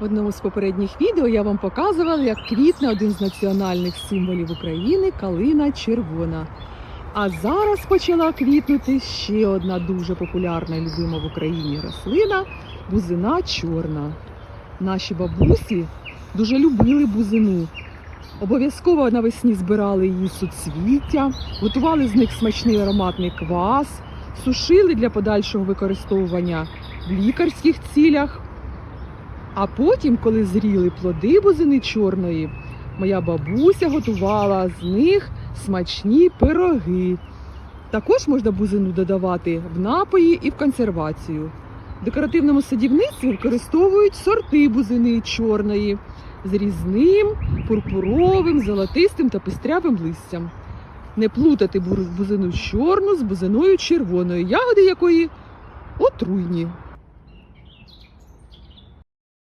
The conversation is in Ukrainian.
В одному з попередніх відео я вам показувала, як квітне один з національних символів України калина червона. А зараз почала квітнути ще одна дуже популярна і любима в Україні рослина бузина чорна. Наші бабусі дуже любили бузину. Обов'язково навесні збирали її суцвіття, готували з них смачний ароматний квас, сушили для подальшого використовування в лікарських цілях. А потім, коли зріли плоди бузини чорної, моя бабуся готувала з них смачні пироги. Також можна бузину додавати в напої і в консервацію. В декоративному садівництві використовують сорти бузини чорної з різним пурпуровим, золотистим та пестрявим листям. Не плутати бузину чорну з бузиною червоною, ягоди якої отруйні.